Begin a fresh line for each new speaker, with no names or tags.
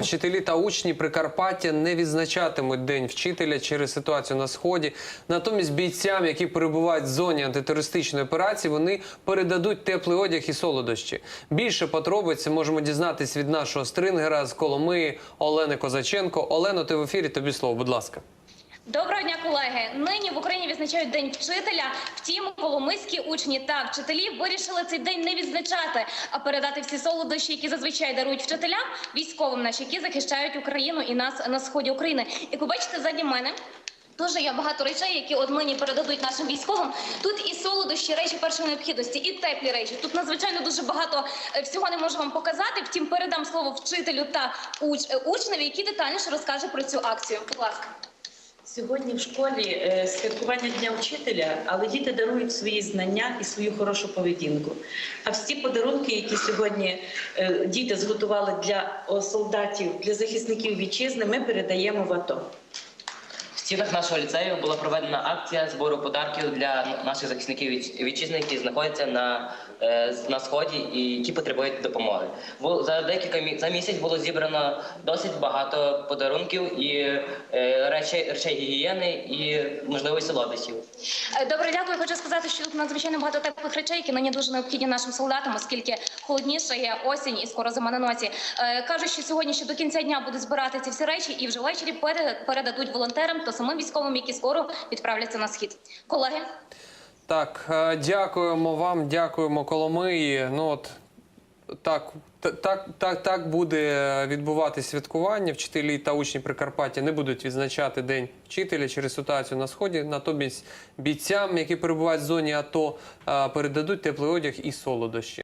Вчителі та учні Прикарпаття не відзначатимуть День вчителя через ситуацію на сході. Натомість бійцям, які перебувають в зоні антитерористичної операції, вони передадуть теплий одяг і солодощі. Більше подробиць можемо дізнатись від нашого стрингера з Коломиї Олени Козаченко. Олено, ти в ефірі. Тобі слово, будь ласка.
Доброго дня, колеги. Нині в Україні відзначають день вчителя. Втім, коломийські учні та вчителі вирішили цей день не відзначати, а передати всі солодощі, які зазвичай дарують вчителям, військовим наші, які захищають Україну і нас на сході України. Як ви бачите, ззаді мене. Дуже є багато речей, які от нині передадуть нашим військовим. Тут і солодощі, речі першої необхідності, і теплі речі. Тут надзвичайно дуже багато е, всього не можу вам показати. Втім, передам слово вчителю та уч... е, учневі, який детальніше розкаже про цю акцію. Будь ласка.
Сьогодні в школі е, святкування Дня вчителя, але діти дарують свої знання і свою хорошу поведінку. А всі подарунки, які сьогодні е, діти зготували для солдатів, для захисників вітчизни, ми передаємо в АТО.
Стінах нашого ліцею була проведена акція збору подарків для наших захисників вітч- вітчизни, які знаходяться на, е, на сході і які потребують допомоги. За декілька за місяць було зібрано досить багато подарунків і е, речей, речей гігієни і можливо солодощів.
Е, Добре, дякую. Хочу сказати, що тут надзвичайно багато теплих речей, які нині дуже необхідні нашим солдатам, оскільки холодніше є осінь і скоро зима на носі. Кажуть, що сьогодні ще до кінця дня будуть збирати ці всі речі і вже ввечері передадуть волонтерам самим військовим, які скоро відправляться на схід. Колеги.
Так, е, дякуємо вам, дякуємо Коломиї. Ну от так, так, так, так буде відбуватись святкування. Вчителі та учні Прикарпаття не будуть відзначати День вчителя через ситуацію на сході. Натомість бійцям, які перебувають в зоні АТО, е, передадуть теплий одяг і солодощі.